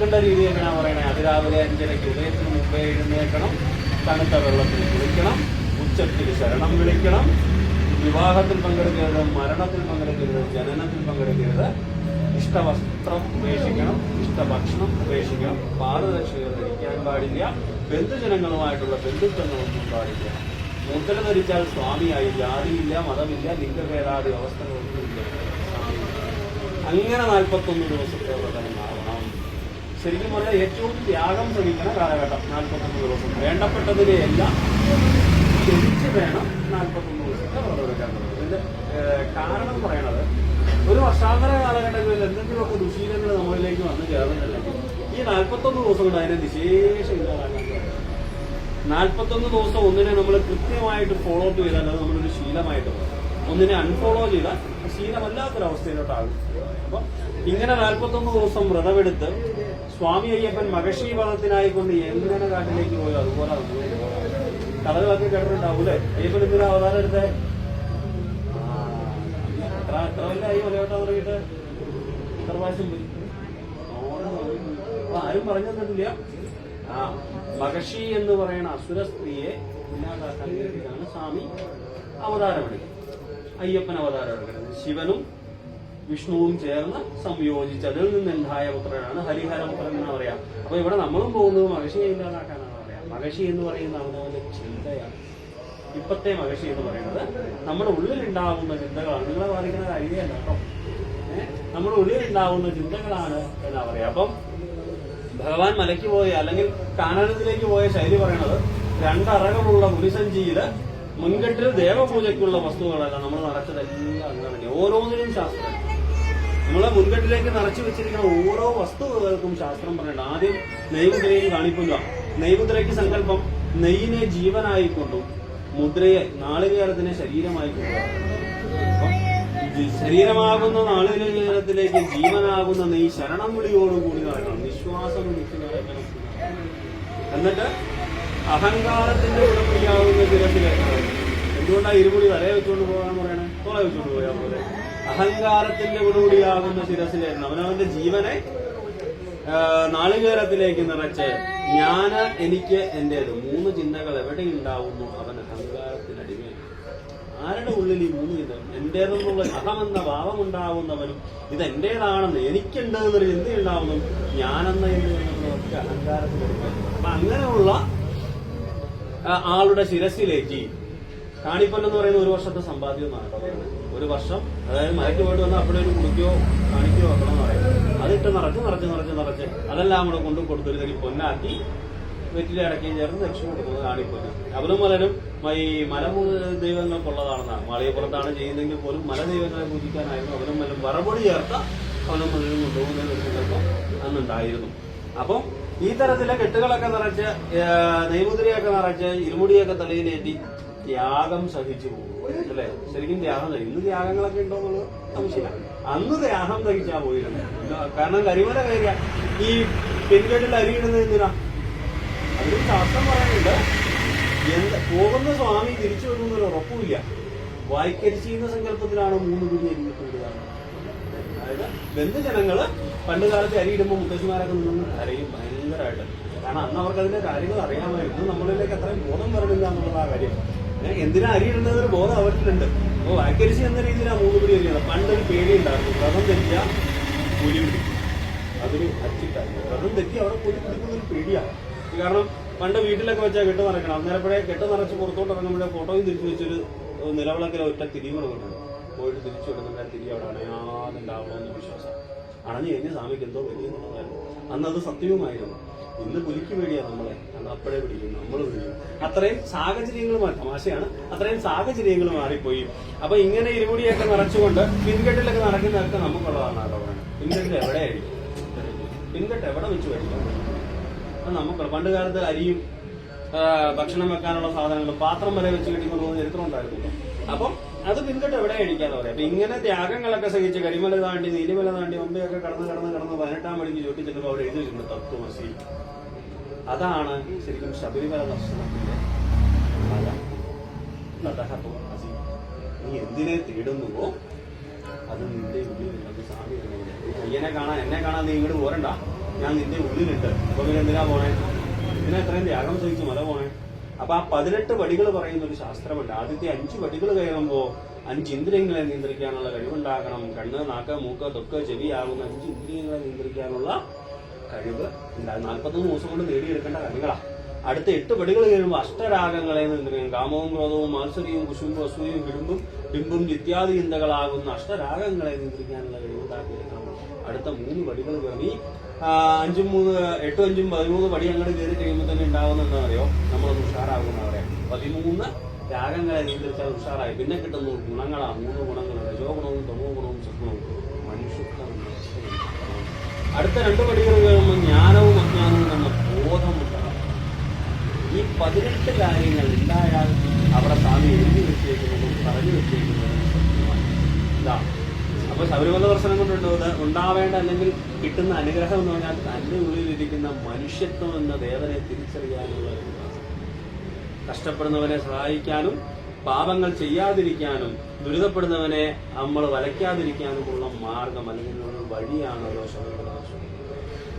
എടുക്കേണ്ട രീതി എങ്ങനെയാണ് പറയുന്നത് അതിരാവിലെ അഞ്ചരയ്ക്ക് ഉദയത്തിന് മുമ്പേ എഴുന്നേൽക്കണം തണുത്ത വെള്ളത്തിൽ കുളിക്കണം ഉച്ചത്തിൽ ശരണം വിളിക്കണം വിവാഹത്തിൽ പങ്കെടുക്കരുത് മരണത്തിൽ പങ്കെടുക്കരുത് ജനനത്തിൽ പങ്കെടുക്കരുത്. ഇഷ്ടവസ്ത്രം ഉപേക്ഷിക്കണം ഇഷ്ടഭക്ഷണം ഉപേക്ഷിക്കണം. പാദരക്ഷകൾ ധരിക്കാൻ പാടില്ല ബന്ധുജനങ്ങളുമായിട്ടുള്ള ബന്ധുത്വങ്ങളൊന്നും പാടില്ല. മുദ്ര ധരിച്ചാൽ സ്വാമിയായി ജാതിയില്ല മതമില്ല ലിംഗഭേദാദി അവസ്ഥകളൊന്നും ഇല്ല. അങ്ങനെ നാൽപ്പത്തൊന്ന് ദിവസത്തെ വ്രതമുണ്ടാവണം ശരിക്കും പറഞ്ഞാൽ ഏറ്റവും ത്യാഗം ശ്രമിക്കുന്ന കാലഘട്ടം നാൽപ്പത്തൊന്ന് ദിവസം. വേണ്ടപ്പെട്ടതിനെയെല്ലാം ക്ഷമിച്ച് വേണം നാൽപ്പത്തൊന്ന് ദിവസത്തെ വ്രതം എടുക്കാൻ. ഇതിന്റെ കാരണം കാരണം പറയണത് ഒരു വർഷാന്തര കാലഘട്ടങ്ങളിൽ എന്തെങ്കിലുമൊക്കെ ദുശീലങ്ങൾ നമ്മളിലേക്ക് വന്നു ചേർന്നിട്ടുണ്ടെങ്കിൽ ഈ നാൽപ്പത്തൊന്ന് ദിവസം കൊണ്ട് അതിനെ വിശേഷം ഇല്ലാതാക്കാൻ. നാൽപ്പത്തൊന്ന് ദിവസം ഒന്നിനെ നമ്മൾ കൃത്യമായിട്ട് ഫോളോ അപ്പ് ചെയ്താൽ അത് നമ്മളൊരു ശീലമായിട്ട് ഒന്നിനെ അൺഫോളോ ചെയ്താൽ ശീലമല്ലാത്തൊരവസ്ഥയിലോട്ടാകും. അപ്പൊ ഇങ്ങനെ നാൽപ്പത്തൊന്ന് ദിവസം വ്രതമെടുത്ത് സ്വാമി അയ്യപ്പൻ മകഷി കൊണ്ട് എങ്ങനെ കാട്ടിലേക്ക് പോയോ. അതുപോലെ. കഥകളൊക്കെ കേട്ടിട്ടുണ്ടാവൂലേ അയ്യപ്പൻ എന്തിനാ അവതാരം എടുത്തേ? എത്ര എത്ര കൊല്ലായി ഒലയോട്ടം തുടങ്ങിയിട്ട് എത്ര പ്രാവശ്യം ആരും പറഞ്ഞു തന്നിട്ടില്ല. ആ മഹർഷി എന്ന് പറയുന്ന അസുര സ്ത്രീയെ ഇല്ലാതാക്കാൻ വേണ്ടിയിട്ടാണ് സ്വാമി അവതാരമെടുക്കുന്നത്. അയ്യപ്പൻ അവതാരം എടുക്കുന്നത് ശിവനും വിഷ്ണുവും ചേർന്ന് സംയോജിച്ച് അതിൽ നിന്നുണ്ടായ പുത്രനാണ് ഹരിഹരപുത്രൻ എന്ന് പറയാം. അപ്പൊ ഇവിടെ നമ്മളും പോകുന്നത് മഹർഷിയെ ഇല്ലാതാക്കാനാണ് പറയാം. മഹർഷി എന്ന് പറയുന്ന അവനവന്റെ ചിന്തയാണ്. ഇപ്പത്തെ മഹർഷി എന്ന് പറയുന്നത് നമ്മുടെ ഉള്ളിലുണ്ടാവുന്ന ചിന്തകളാണ്. നിങ്ങളെ ബാധിക്കുന്ന കാര്യമല്ല കേട്ടോ. നമ്മുടെ ഉള്ളിലുണ്ടാവുന്ന ചിന്തകളാണ് എന്നാ പറയാ. അപ്പം ഭഗവാൻ മലയ്ക്ക് പോയ അല്ലെങ്കിൽ കാനനത്തിലേക്ക് പോയ ശൈലി പറയണത് രണ്ടറകമുള്ള പുലിസഞ്ചിയിൽ മുൻകെട്ടിൽ ദേവപൂജയ്ക്കുള്ള വസ്തുക്കളല്ല നമ്മൾ നടച്ചതെല്ലാം അങ്ങനെ ഓരോന്നിനും ശാസ്ത്രം. നമ്മളെ മുൻകെട്ടിലേക്ക് നിറച്ചു വെച്ചിരിക്കുന്ന ഓരോ വസ്തുവകൾക്കും ശാസ്ത്രം പറയുന്നത് ആദ്യം നെയ്മുദ്രയും കാണിക്കുക നെയ്മുദ്രയ്ക്ക് സങ്കല്പം നെയ്യിനെ ജീവനായിക്കൊണ്ടും മുദ്രയെ നാളികേരത്തിനെ ശരീരമായിക്കൊണ്ടും. ശരീരമാകുന്ന നാളികേരത്തിലേക്ക് ജീവനാകുന്ന നെയ് ശരണം വിളിയോടുകൂടി നടക്കണം നടക്കണം എന്നിട്ട് അഹങ്കാരത്തിന്റെ ഉടമയാകുന്ന ദിനത്തിലേക്കാണ് എന്തുകൊണ്ടാണ് ഇരുമുടി തലയെ വെച്ചുകൊണ്ട് പോകാൻ പറയണേ? തോളെ വെച്ചുകൊണ്ട് പോയാൽ പോലെ അഹങ്കാരത്തിന്റെ ഉടമടിയാകുന്ന ശിരസിലെ അവനവന്റെ ജീവനെ നാളികേരത്തിലേക്ക് നിറച്ച് ഞാൻ എനിക്ക് എന്റേത്. മൂന്ന് ചിന്തകൾ എവിടെ ഉണ്ടാവുന്നു? അവൻ അഹങ്കാരത്തിനടിമയാണ് ആരുടെ ഉള്ളിൽ ഈ മൂന്ന് ചിന്തകൾ? എന്റേതെന്നുള്ള അഹമെന്ന ഭാവമുണ്ടാവുന്നവനും ഇത് എന്റേതാണെന്ന് എനിക്കുണ്ട് എന്നൊരു ചിന്ത ഉണ്ടാവുന്നു ഞാനെന്ന അഹങ്കാരത്തിനടിമ അപ്പൊ അങ്ങനെയുള്ള ആളുടെ ശിരസിലേക്ക് കാണിപ്പൻ എന്ന് പറയുന്ന ഒരു വർഷത്തെ സമ്പാദ്യം എന്നാണ് പറയുന്നത്. ഒരു വർഷം അതായത് മലയ്ക്ക് പോയിട്ട് വന്നാൽ അവിടെ ഒരു കുടിക്കോ കാണിക്കോ വെക്കണം എന്ന് പറയും. അതിട്ട് നിറച്ച് നിറച്ച് നിറച്ച് നിറച്ച് അതെല്ലാം കൂടെ കൊണ്ട് കൊടുത്തൊരു തരി പൊന്നാക്കി വെറ്റിലെ അടക്കുകയും ചേർന്ന് ദക്ഷിണ കൊടുക്കുന്നത് കാണിപ്പന് അവനും മലനും ഈ മല ദൈവങ്ങൾക്കുള്ളതാണെന്നാണ് മാളികപ്പുറത്താണ് ചെയ്യുന്നതെങ്കിൽ പോലും മല ദൈവങ്ങളെ പൂജിക്കാനായിരുന്നു. അവനും മലനും വറപൊടി ചേർത്ത അവനും മലനും കൊണ്ടുപോകുന്ന ഒരു സങ്കല്പം അന്നുണ്ടായിരുന്നു. അപ്പം ഈ തരത്തിലെ കെട്ടുകളൊക്കെ നിറച്ച് നെയ്മുതിരിയൊക്കെ നിറച്ച് ഇരുമുടിയൊക്കെ തലയിലേറ്റി ത്യാഗം സഹിച്ചു പോകും. അല്ലെ? ശരിക്കും ത്യാഗം ഇന്ന് ത്യാഗങ്ങളൊക്കെ ഉണ്ടോ എന്നുള്ളത് അന്ന് ത്യാഗം സഹിച്ചാ പോയിരുന്നു. കാരണം കരിമല കയറിയ. ഈ പെൺകെട്ടിൽ അരിയിടുന്നത് എന്തിനാ? അതിലും ശാസ്ത്രം പറയുന്നുണ്ട്. എന്ത് പോകുന്ന സ്വാമി തിരിച്ചു വരുന്നൊരു ഉറപ്പുമില്ല. വായിക്കരിച്ചിരുന്ന സങ്കല്പത്തിലാണ് മൂന്ന് പിടി അരിയിട്ടുള്ളത് അതായത് ബന്ധുജനങ്ങൾ പണ്ട് കാലത്ത് അരിയിടുമ്പോൾ മുത്തശ്ശിമാരൊക്കെ നിന്ന് കരയും ഭയങ്കരമായിട്ട്. കാരണം അന്ന് അവർക്ക് അതിന്റെ കാര്യങ്ങൾ അറിയാമായിരുന്നു. നമ്മളിലേക്ക് അത്രയും ബോധം വരണില്ല എന്നുള്ള ആ കാര്യം. എന്തിനാ അരി ഇടുന്നത് ബോധം അവർക്കുണ്ട് അപ്പൊ വാക്കരിശി എന്ന രീതിയിലാണ് മൂന്ന് പിടി അരിയാണ് പണ്ടൊരു പേടി ഉണ്ടായിരുന്നു വ്രതം തെറ്റിയ പുലി പിടിക്കും അതൊരു അച്ചിട്ടായിരുന്നു വ്രതം തെറ്റി അവിടെ പുലി പിടിക്കുന്നൊരു പേടിയാണ് കാരണം പണ്ട് വീട്ടിലൊക്കെ വെച്ചാൽ കെട്ട് നിറയ്ക്കണം. അന്നേരപ്പോഴേ കെട്ട് നിറച്ച് പുറത്തോട്ട് ഇറങ്ങുമ്പോഴേ ഫോട്ടോയും തിരിച്ചു വെച്ചൊരു നിലവിളക്കിലെ ഒറ്റ തിരി കൊടുക്കുന്നുണ്ട് പോയിട്ട് തിരിച്ചു കൊടുക്കുന്ന തിരി അവിടെ അണയാതുണ്ടാവണമെന്ന് വിശ്വാസം. അണഞ്ഞു കഴിഞ്ഞ സ്വാമിക്ക് എന്തോ വലിയെന്നുള്ളതായിരുന്നു അന്ന് അത് സത്യവുമായിരുന്നു. ഇന്ന് പുലിക്ക് വേണ്ടിയാണ് നമ്മളെ. അന്ന് അപ്പോഴേ പിടിക്കും. നമ്മൾ പിടിക്കും. അത്രയും സാഹചര്യങ്ങൾ തമാശയാണ്. അത്രയും സാഹചര്യങ്ങൾ മാറിപ്പോയി. അപ്പൊ ഇങ്ങനെ ഇരുമുടിയൊക്കെ നിറച്ചുകൊണ്ട് പിൻകെട്ടിലൊക്കെ നടക്കുന്നതൊക്കെ നമുക്കുള്ളതാണ് കേട്ടോ. പറയുന്നത് പിൻകെട്ടിൽ എവിടെയായിരിക്കും? പിൻകെട്ട് എവിടെ വെച്ച് വരും അത് നമുക്ക് പണ്ട് കാലത്ത് അരിയും ഭക്ഷണം വെക്കാനുള്ള സാധനങ്ങളും പാത്രം വരെ വെച്ച് കിട്ടിക്കൊണ്ടു പോകുന്ന ചരിത്രം ഉണ്ടായിരുന്നു അപ്പം അത് പിൻകെട്ട് എവിടെ അടിക്കാന്ന് പറയാം. അപ്പൊ ഇങ്ങനെ ത്യാഗങ്ങളൊക്കെ സഹിച്ച് കരിമല താണ്ടി നീലിമല താണ്ടി മുമ്പെയൊക്കെ കടന്ന് കടന്ന് കടന്ന് പതിനെട്ടാം മണിക്ക് ചോട്ടിച്ചിട്ട് അവിടെ എഴുതി വെച്ചിട്ടുണ്ട് തത്വമസി. അതാണ് ശരിക്കും ശബരിമല ദർശനത്തിന്റെ. നീ എന്തിനെ തേടുന്നുവോ അത് നിന്റെ ഉള്ളിൽ തന്നെ വിചാരിക്കും. അയ്യനെ കാണാൻ എന്നെ കാണാൻ നീ ഇങ്ങോട്ട് പോരണ്ട. ഞാൻ നിന്റെ ഉള്ളിലുണ്ട്. അപ്പൊ പിന്നെ എന്തിനാ പോണേ? ഇതിനെ എത്രയും ത്യാഗം സഹിച്ചു മല പോണേ. അപ്പൊ ആ പതിനെട്ട് വടികൾ പറയുന്ന ഒരു ശാസ്ത്രമുണ്ട്. ആദ്യത്തെ അഞ്ച് വടികൾ കയറുമ്പോ അഞ്ച് ഇന്ദ്രിയങ്ങളെ നിയന്ത്രിക്കാനുള്ള കഴിവുണ്ടാകണം. കണ്ണ് നാക്ക് മൂക്ക് തൊക്ക് ചെവി ആകുന്ന അഞ്ച് ഇന്ദ്രിയങ്ങളെ നിയന്ത്രിക്കാനുള്ള കഴിവ് ഉണ്ടാകും നാൽപ്പത്തൊന്ന് ദിവസം കൊണ്ട് നേടിയെടുക്കേണ്ട കഴിവുകളാണ് അടുത്ത എട്ട് പടികൾ കഴിയുമ്പോൾ അഷ്ടരാഗങ്ങളെ നിയന്ത്രിക്കും. കാമവും ക്രോധവും മാത്സര്യവും കുശുമ്പും അസൂയും വിടുമ്പും ബിംബും ഇത്യാദി ചിന്തകളാകുന്ന അഷ്ടരാഗങ്ങളെ നിയന്ത്രിക്കാനുള്ള കഴിവുണ്ടാക്കിയെടുക്കണം അടുത്ത മൂന്ന് പടികൾ കയറി അഞ്ചും മൂന്ന് എട്ടും അഞ്ചും പതിമൂന്ന് പടി അങ്ങോട്ട് കയറി കഴിയുമ്പോൾ തന്നെ ഉണ്ടാവുന്ന എന്താ പറയുക നമ്മളൊന്ന് ഉഷാറാകുന്ന പറയാം. പതിമൂന്ന് രാഗങ്ങളെ നിയന്ത്രിച്ചാൽ ഉഷാറായി. പിന്നെ കിട്ടുന്ന ഗുണങ്ങളാണ് മൂന്ന് ഗുണങ്ങൾ രജോ ഗുണവും തമോ ഗുണവും സത്വവും. മനുഷ്യത്വം അടുത്ത രണ്ട് പടികൾ കഴിയുമ്പോൾ ജ്ഞാനവും അജ്ഞാനവും എന്ന ബോധം ഉണ്ടാകും ഈ പതിനെട്ട് കാര്യങ്ങൾ ഉണ്ടായാൽ അവിടെ സ്വാമി എഴുതി വെച്ചേക്കുന്നതും പറഞ്ഞു വെച്ചേക്കുന്നതും ഇതാണ് അപ്പോൾ അപ്പൊ ശബരിമല ദർശനം കൊണ്ടുണ്ടോ? ഉണ്ടാവേണ്ട അല്ലെങ്കിൽ കിട്ടുന്ന അനുഗ്രഹം എന്ന് പറഞ്ഞാൽ തന്റെ ഉള്ളിലിരിക്കുന്ന മനുഷ്യത്വം എന്ന ദേവനെ തിരിച്ചറിയാനുള്ള കഷ്ടപ്പെടുന്നവനെ സഹായിക്കാനും പാപങ്ങൾ ചെയ്യാതിരിക്കാനും ദുരിതപ്പെടുന്നവനെ നമ്മൾ വലയ്ക്കാതിരിക്കാനുമുള്ള മാർഗം അല്ലെങ്കിൽ ഒരു വഴിയാണല്ലോ ശബരിമല ദർശനം.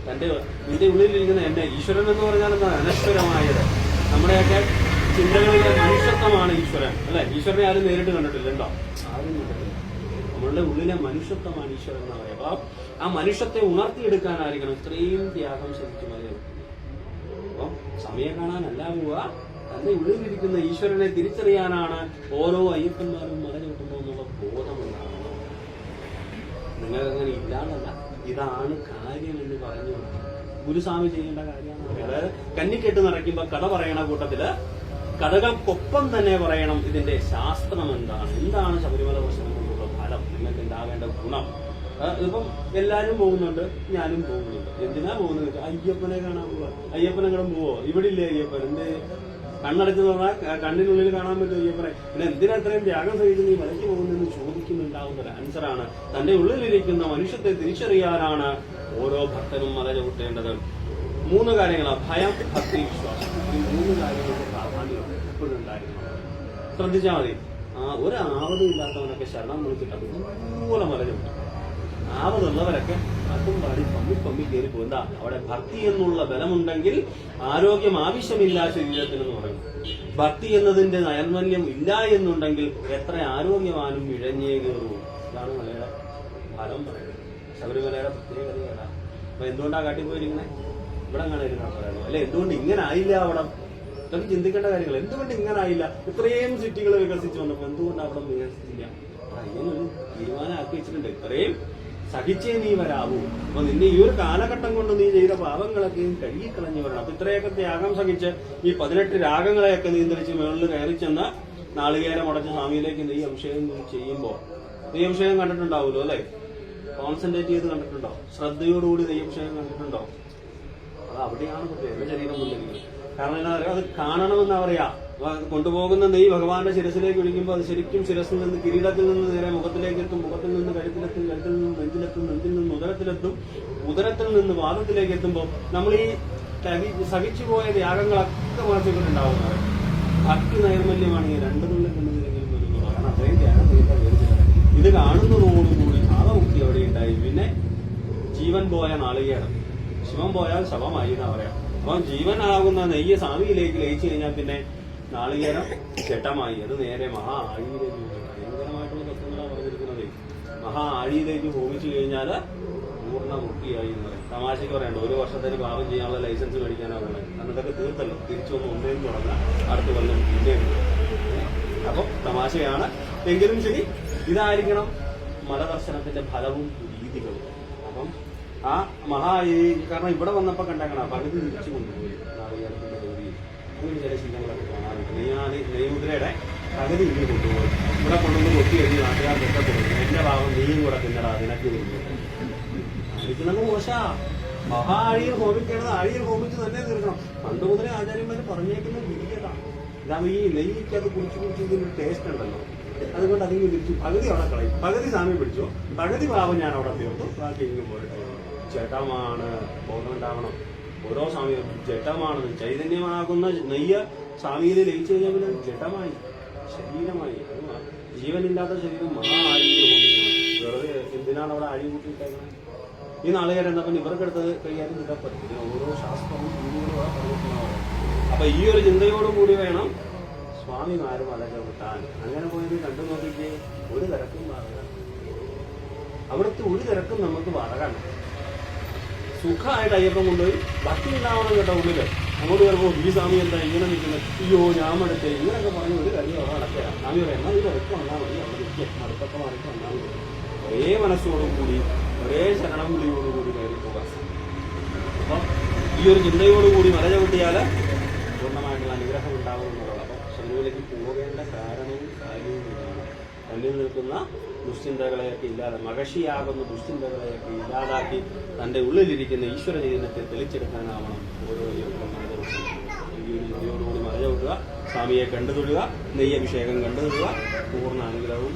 തന്റെ നിന്റെ ഉള്ളിലിരിക്കുന്ന എന്റെ ഈശ്വരൻ എന്ന് പറഞ്ഞാൽ എന്താ അനശ്വരമായത്? നമ്മുടെയൊക്കെ ചിന്തകളിലെ മനുഷ്യത്വമാണ് ഈശ്വരൻ. അല്ലെ? ഈശ്വരനെ ആരും നേരിട്ട് കണ്ടിട്ടില്ല ഉണ്ടോ? ആരും കണ്ടിട്ടില്ല. നമ്മളുടെ ഉള്ളിലെ മനുഷ്യത്വമാണ് ഈശ്വരൻ എന്ന് പറയുക. ആ മനുഷ്യത്തെ ഉണർത്തിയെടുക്കാനായിരിക്കണം ഇത്രയും ത്യാഗം ശരിക്കും മതി അപ്പൊ സമയം കാണാനല്ല പോവുക. തന്റെ ഉള്ളിലിരിക്കുന്ന ഈശ്വരനെ തിരിച്ചറിയാനാണ് ഓരോ അയ്യപ്പന്മാരും മല കിട്ടുമ്പോൾ എന്നുള്ള ബോധമുണ്ടാകുന്നത്. നിങ്ങൾക്ക് അങ്ങനെ ഇല്ലാന്നല്ല. ഇതാണ് കാര്യം എന്ന് പറഞ്ഞു ഗുരുസ്വാമി ചെയ്യേണ്ട കാര്യമാണ്. കന്നിക്കെട്ട് നിറയ്ക്കുമ്പോ കഥ പറയണ കൂട്ടത്തിൽ കഥകൾക്കൊപ്പം തന്നെ പറയണം ഇതിന്റെ ശാസ്ത്രം എന്താണ്? എന്താണ് ശബരിമല ദർശനം കൊണ്ടുള്ള ഫലം? നിങ്ങൾക്ക് ഉണ്ടാവേണ്ട ഗുണം? ഇപ്പം എല്ലാരും പോകുന്നുണ്ട് ഞാനും പോകുന്നുണ്ട്. എന്തിനാ പോകുന്നത് അയ്യപ്പനെ കാണാൻ പോവാ. കാണാൻ പോവോ? ഇവിടെ ഇല്ലേ അയ്യപ്പൻ? എന്തേ? കണ്ണടച്ചു പറഞ്ഞാൽ കണ്ണിനുള്ളിൽ കാണാൻ പറ്റും അയ്യപ്പനെ. പിന്നെ എന്തിനാ ഇത്രയും ത്യാഗം സഹിച്ച് നീ വലക്കു പോകുന്നെന്ന് ചോദിക്കുന്നുണ്ടാവുന്ന ഒരു ആൻസറാണ് തന്റെ ഉള്ളിലിരിക്കുന്ന മനുഷ്യത്തെ തിരിച്ചറിയാനാണ് ഓരോ ഭക്തനും മല ചവിട്ടേണ്ടത് മൂന്ന് കാര്യങ്ങളാണ് ഭയം ഭക്തി വിശ്വാസം. ഈ മൂന്ന് കാര്യങ്ങളുടെ പ്രാധാന്യം എപ്പോഴും ഉണ്ടായിരുന്നു ശ്രദ്ധിച്ചാൽ മതി. ആ ഒരു ആവതും ഇല്ലാത്തവനൊക്കെ ശരണം വിളിച്ചിട്ട് അതുപോലെ മലരും. ആവതുള്ളവരൊക്കെ അതും പാടി പമ്മി പമ്മി കയറി പോകുന്ന അവിടെ ഭക്തി എന്നുള്ള ബലമുണ്ടെങ്കിൽ ആരോഗ്യം ആവശ്യമില്ല ശരീരത്തിന് എന്ന് പറയും. ഭക്തി എന്നതിന്റെ നൈർമല്യം ഇല്ല എന്നുണ്ടെങ്കിൽ എത്ര ആരോഗ്യവാനും ഇഴഞ്ഞേ കയറും ഇതാണ് മലയുടെ ഫലം പറയുന്നത്. ശബരിമലയുടെ പ്രത്യേകതയാണ് അപ്പൊ എന്തുകൊണ്ടാണ് കാട്ടിപ്പോയിരിക്കണേ? ഇവിടെ അങ്ങനെ പറയുന്നത് അല്ലെ? എന്തുകൊണ്ട് ഇങ്ങനെ ആയില്ല അവിടെ? ഇതൊക്കെ ചിന്തിക്കേണ്ട കാര്യങ്ങൾ. എന്തുകൊണ്ട് ഇങ്ങനെ ആയില്ല? ഇത്രയും സിറ്റികൾ വികസിച്ചു വന്നപ്പോൾ എന്തുകൊണ്ട് അവിടെ വികസിച്ചില്ല? അവിടെ തീരുമാനം ആക്കി വെച്ചിട്ടുണ്ട്. ഇത്രയും സഹിച്ചേ നീ വരാവൂ. അപ്പൊ നിന്നെ ഈ ഒരു കാലഘട്ടം കൊണ്ട് നീ ചെയ്ത പാപങ്ങളൊക്കെയും കഴുകിക്കളഞ്ഞു വരണം അപ്പൊ ഇത്രയൊക്കെ ത്യാഗം സഹിച്ച് ഈ പതിനെട്ട് രാഗങ്ങളെയൊക്കെ നിയന്ത്രിച്ച് മുകളിൽ കയറി ചെന്ന് നാളികേരം അടച്ച സ്വാമിയിലേക്ക് നീ അഭിഷേകം ചെയ്യുമ്പോൾ നീ അഭിഷേകം കണ്ടിട്ടുണ്ടാവുമല്ലോ അല്ലെ? കോൺസെൻട്രേറ്റ് ചെയ്ത് കണ്ടിട്ടുണ്ടോ? ശ്രദ്ധയോടുകൂടി നെയ്യ് അഭിഷേകം കണ്ടിട്ടുണ്ടോ? അവിടെയാണ് പ്രത്യേകത എന്റെ ശരീരം കൊണ്ടിരിക്കുന്നത് കാരണം എന്താ പറയുക അത് കാണണമെന്ന് പറയാ കൊണ്ടുപോകുന്ന നെയ് ഭഗവാന്റെ ശിരസിലേക്ക് ഒഴിക്കുമ്പോൾ അത് ശരിക്കും ശിരസിൽ നിന്ന് കിരീടത്തിൽ നിന്ന് നേരെ മുഖത്തിലേക്ക് എത്തും മുഖത്തിൽ നിന്ന് കഴുത്തിലെത്തും കഴുത്തിൽ നിന്ന് നെഞ്ചിലെത്തും നെഞ്ചിൽ നിന്ന് ഉദരത്തിലെത്തും ഉദരത്തിൽ നിന്ന് വാദത്തിലേക്ക് എത്തുമ്പോൾ നമ്മൾ ഈ സഹി- സഹിച്ചുപോയ ത്യാഗങ്ങളൊക്കെ മനസ്സിലുണ്ടാവുന്നത് ഭക്തി നൈർമല്യമാണ് ഈ രണ്ടു തുള്ളിൽ കണ്ണുതിരെങ്കിലും വരുന്നത്. കാരണം അത്രയും ത്യാഗം ചെയ്ത. ഇത് കാണുന്നതോടുകൂടി ഭാവമുക്തി അവിടെ ഉണ്ടായി. പിന്നെ ജീവൻ പോയ നാളികേരം ശിവൻ പോയാൽ ശവമായി എന്നാ പറയാം. അപ്പൊ ജീവനാകുന്ന നെയ്യ് സ്വാമിയിലേക്ക് ലയിച്ചു കഴിഞ്ഞാൽ പിന്നെ നാളികേരം ചട്ടമായി അത് നേരെ മഹാ ആഴിയിലേക്ക്. ഭയങ്കരമായിട്ടുള്ള തത്വങ്ങളാണ് പറഞ്ഞിരിക്കുന്നത്. മഹാ ആഴിയിലേക്ക് ഹോമിച്ചു കഴിഞ്ഞാൽ പൂർണ മുക്തിയായി എന്ന് പറയും. തമാശക്ക് പറയണ്ട. ഒരു വർഷത്തേക്ക് പാപം ചെയ്യാനുള്ള ലൈസൻസ് മേടിക്കാനാണ് പറയുന്നത് ഇതൊക്കെ തീർത്തല്ലോ. തിരിച്ചു വന്ന് ഒന്നേന്ന് തുടങ്ങാം. അടുത്ത കൊല്ലം പിന്നെയും അപ്പം തമാശയാണ്. എങ്കിലും ശരി ഇതായിരിക്കണം മതദർശനത്തിന്റെ ഫലവും രീതികളും. അപ്പം ആ മഹാ കാരണം ഇവിടെ വന്നപ്പോ കണ്ടേക്കണ പകുതി തിരിച്ചു കൊണ്ടുപോയി. പകുതി ഇങ്ങനെ കൊണ്ടുപോയി. ഇവിടെ കൊണ്ടുവന്ന് കൊത്തി കഴിഞ്ഞ് നാട്ടുകാർക്കൊക്കെ കൊടുക്കും എന്റെ ഭാഗം നീയും കൂടെ തിന്നടാ നിനക്ക് മോശാ. മഹാ ആഴിയിൽ ഹോമിക്കേണ്ടത് ഹോമിച്ച് തന്നെ തീർക്കണം. പണ്ട് മുതലേ ആചാര്യന്മാർ പറഞ്ഞേക്കുന്ന വിധിയതാണ് ഇതാ ഈ നെയ്യ്ക്ക് അത് കുടിച്ചു കുടിച്ച് ഇതിനൊരു ടേസ്റ്റ് ഉണ്ടല്ലോ. അതുകൊണ്ട് അതിങ്ങനെ തിരിച്ചു പകുതി അവിടെ കളയും. പകുതി സാമി പിടിച്ചു. പകുതി ഭാവം ഞാൻ അവിടെ തീർത്തു. ബാക്കി ഇങ്ങനെ പോയിട്ട് ജഡമാണ് ബോധമുണ്ടാവണം. ഓരോ സ്വാമിയും ജഡമാണ് ചൈതന്യമാകുന്ന നെയ്യ സ്വാമിയിൽ ലയിച്ചു കഴിഞ്ഞാൽ പിന്നെ ജഡമായി ശരീരമായി. ജീവനില്ലാത്ത ശരീരം മഹാ വെറുതെ എന്തിനാണ് അവിടെ ആഴി കൂട്ടിയിട്ടേക്കുന്നത്? ഈ നാളുകാർ എന്താ? പിന്നെ ഇവർക്ക് എടുത്തത് കൈകാര്യം പറ്റും. ഓരോ ശാസ്ത്രവും രീതികളും പറഞ്ഞിട്ടുണ്ടാവും. അപ്പൊ ഈ ഒരു ചിന്തയോടും കൂടി വേണം സ്വാമിമാരും അതൊക്കെ വിട്ടാൻ. അങ്ങനെ പോയത് കണ്ടു നോക്കിക്കേ ഒരു തിരക്കും വാറകാണ് അവിടുത്തെ ഒരു തിരക്കും നമുക്ക് വാറകാണ് സുഖമായിട്ട് അയ്യപ്പം കൊണ്ടുപോയി. ഭക്തി ഉണ്ടാവണം കേട്ടോ ഉള്ളിൽ. അങ്ങോട്ട് വരുമ്പോൾ ഈ സ്വാമി എന്താ ഇങ്ങനെ നിൽക്കുന്നത്? അയ്യോ ഞാൻ മടുത്തേ. ഇങ്ങനെയൊക്കെ പറഞ്ഞ് ഒരു കാര്യം അവിടെ നടക്കുക. സ്വാമി പറയാം എന്നാൽ ഇത് ഇറക്കി വന്നാൽ മതി അവിടെ നിൽക്കുക മടുപ്പൊക്കെ മാറിയിട്ട് വന്നാൽ മതി. ഒരേ മനസ്സോടും കൂടി ഒരേ ശരണം വിളിയോടുകൂടി കയറി പോകാം. അപ്പം ഈ ഒരു ചിന്തയോടുകൂടി മല ചവിട്ടിയാൽ പൂർണമായിട്ടുള്ള അനുഗ്രഹം ഉണ്ടാകുമെന്നുള്ളത് അപ്പം ശബരിമലയ്ക്ക് പോകേണ്ട കാരണവും കാര്യവും ഇതാണ് തന്നിൽ നിൽക്കുന്ന ദുശ്ചിന്തകളെയൊക്കെ ഇല്ലാതെ മകഷിയാകുന്ന ദുശ്ചിന്തകളെയൊക്കെ ഇല്ലാതാക്കി തന്റെ ഉള്ളിലിരിക്കുന്ന ഈശ്വര ചൈതന്യത്തെ തെളിച്ചെടുക്കാനാവണം ഓരോ യോഗം ജിയോടുകൂടി മറഞ്ഞുവിടുക സ്വാമിയെ കണ്ടുതൊടുക നെയ്യഭിഷേകം കണ്ടുതൊടുക പൂർണ അനുഗ്രഹവും.